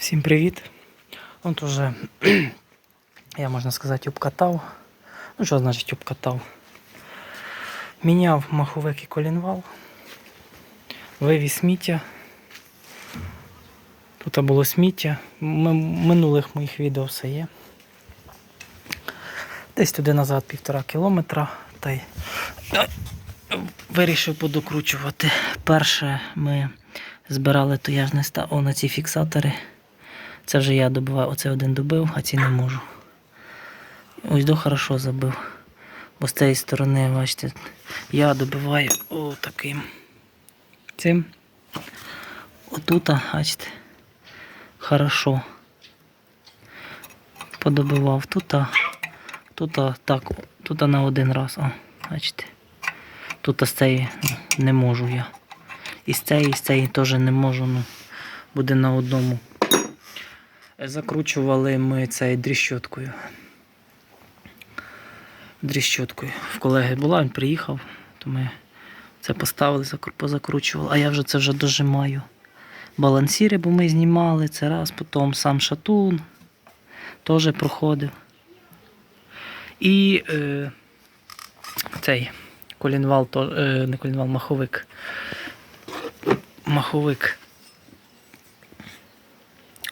Всім привіт! От уже, я можна сказати, обкатав. Ну, що значить обкатав? Міняв маховик і колінвал, вивіз сміття. Тут було сміття. Минулих моїх відео все є. Десь туди назад півтора кілометра. Та й вирішив подокручувати. Перше ми збирали, то я ж не став О, на ці фіксатори. Це вже я добиваю, оце один добив, а ці не можу. Ось до хорошо забив. Бо з цієї сторони, бачите, я добиваю о, таким цим. Отут, бачите, хорошо. Подобивав тут, тут так, тут на один раз, о, бачите. Тут з цієї не можу я. І з цієї, і з цієї теж не можу, ну, буде на одному. Закручували ми цей дріщоткою. Дріщоткою. В колеги була, він приїхав, то ми це поставили, позакручували. А я вже це вже дожимаю. Балансіри, бо ми знімали це раз, потім сам шатун теж проходив. І е, цей колінвал, то, е, не колінвал, маховик. Маховик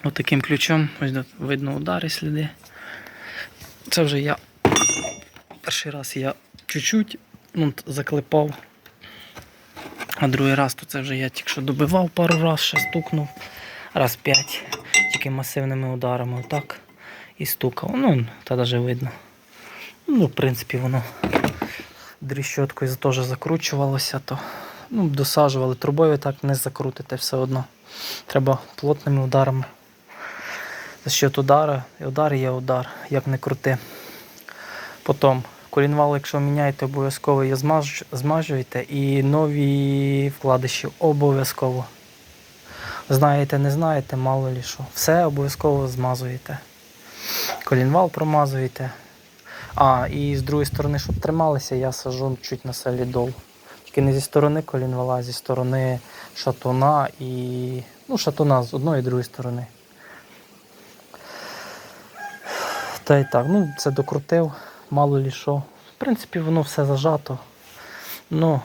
Отаким ключом, ось видно удари сліди. Це вже я перший раз я чуть-чуть заклепав. А другий раз то це вже я тільки що добивав пару раз, ще стукнув. Раз п'ять, тільки масивними ударами отак і стукав. Ну, та навіть видно. Ну, в принципі, воно дріщоткою теж закручувалося, то ну, досаджували. Трубою так не закрутите все одно. Треба плотними ударами. За счет удара, і удар є удар, як не крути. Потім колінвал, якщо міняєте, обов'язково її змаж, змажуєте і нові вкладиші обов'язково. Знаєте, не знаєте, мало лі що. Все обов'язково змазуєте. Колінвал промазуєте. А, і з другої сторони, щоб трималися, я сажу чуть на солідол. Тільки не зі сторони колінвала, а зі сторони шатуна і. Ну, шатуна з одної і другої сторони. Та й так, ну це докрутив, мало лі що. В принципі, воно все зажато. Ну,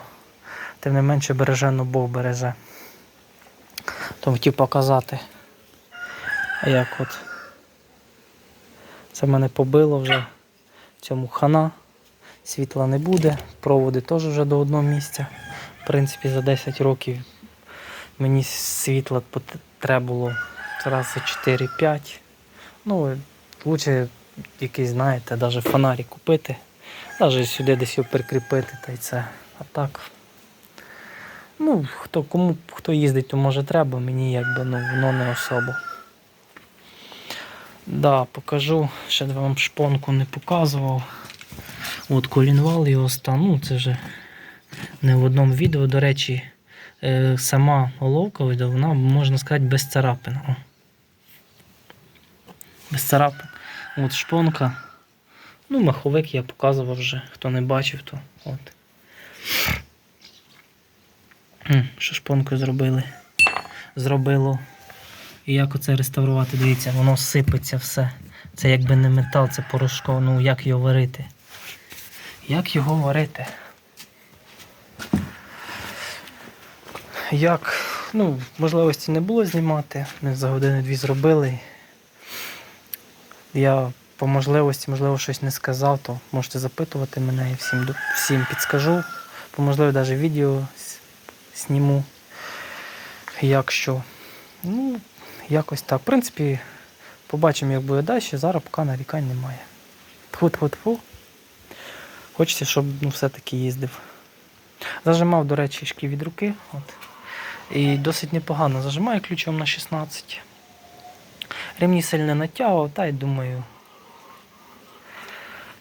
тим не менше береже, ну Бог береже. То хотів показати. Як от. Це мене побило вже. Цьому хана. Світла не буде, проводи теж вже до одного місця. В принципі, за 10 років мені світла треба було раз за 4-5. Ну, лучше якийсь, знаєте, навіть фонарик купити, навіть сюди десь його прикріпити та й це. А так. Ну, хто, кому хто їздить, то може треба, мені якби ну, воно не особо. Да, покажу, ще вам шпонку не показував. От колінвал його стан, ну це вже не в одному відео. До речі, е, сама головка, вона, можна сказати, без царапин. Без царапин. От шпонка. Ну, маховик я показував вже. Хто не бачив, то от. Що шпонкою зробили? Зробило. І як оце реставрувати? Дивіться, воно сипеться все. Це якби не метал, це порошково. Ну як його варити? Як його варити? Як, ну, можливості не було знімати. Ми за години-дві зробили. Я по можливості, можливо, щось не сказав, то можете запитувати мене, я всім, всім підскажу. По можливо, навіть відео с- зніму. Як. Ну, якось так. В принципі, побачимо, як буде далі. Зараз поки нарікань немає. Тфу-тфу-тфу. Хочеться, щоб ну, все-таки їздив. Зажимав, до речі, шків від руки. От. І досить непогано зажимаю ключом на 16. Ремні сильно натягував, та й думаю.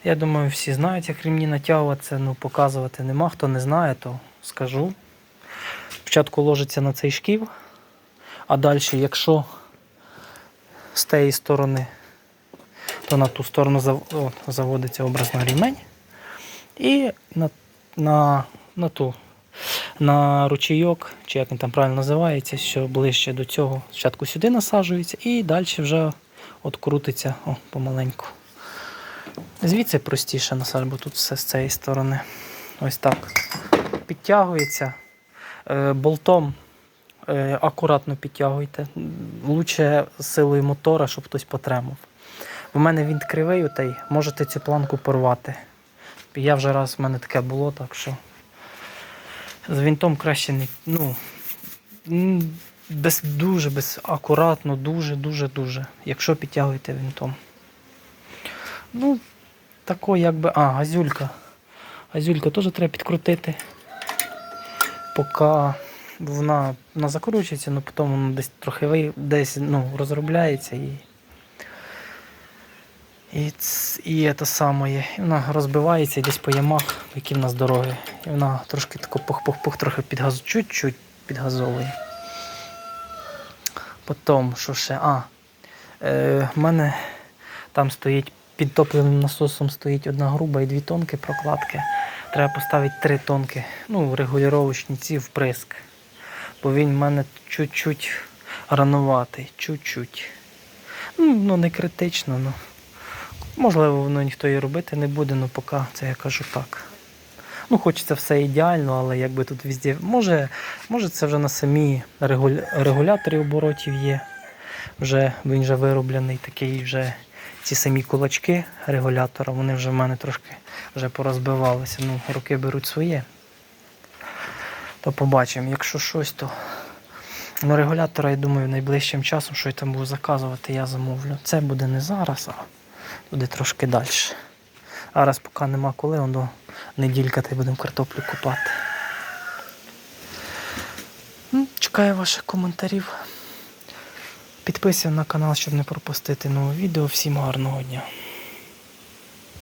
Я думаю, всі знають, як ремні натягувати, це ну, показувати нема. Хто не знає, то скажу. Спочатку ложиться на цей шків, а далі, якщо з тієї сторони, то на ту сторону зав- о, заводиться образна рівень. І на, на, на ту на ручейок, чи як він там правильно називається, що ближче до цього. Спочатку сюди насаджується і далі вже от крутиться о, помаленьку. Звідси простіше насаджувати, бо тут все з цієї сторони. Ось так. Підтягується е, болтом. Е, акуратно підтягуйте. Лучше силою мотора, щоб хтось потримав. У мене він кривий, отей, можете цю планку порвати. Я вже раз в мене таке було, так що з вінтом краще не. Ну, без, дуже без, акуратно, дуже, дуже, дуже. Якщо підтягуєте вінтом. Ну, тако якби. А, газюлька. Газюлька теж треба підкрутити. Поки вона, вона закручується, але потім вона десь трохи десь ну, розробляється і. І, це саме, вона розбивається десь по ямах, які в нас дороги. І вона трошки тако пух-пух-пух, трохи підгаз... чуть-чуть підгазовує. Потім, що ще? А, е, в мене там стоїть під топливним насосом стоїть одна груба і дві тонки прокладки. Треба поставити три тонки, ну, регулювачні ці вприск. Бо він в мене чуть-чуть рануватий, чуть-чуть. Ну, ну не критично, ну. Можливо, воно ніхто і робити не буде, але поки це я кажу так. Ну, хочеться все ідеально, але якби тут везде. Може, може це вже на самі регуля... регуляторі оборотів є. Вже він вже вироблений такий вже ці самі кулачки регулятора, вони вже в мене трошки вже порозбивалися. Ну, руки беруть своє. То побачимо. Якщо щось, то ну, регулятора, я думаю, найближчим часом, що я там буду заказувати, я замовлю. Це буде не зараз, а буде трошки далі. А поки нема коли, воно неділька та й будемо картоплю купати. Ну, Чекаю ваших коментарів. Підписуйся на канал, щоб не пропустити нове відео. Всім гарного дня.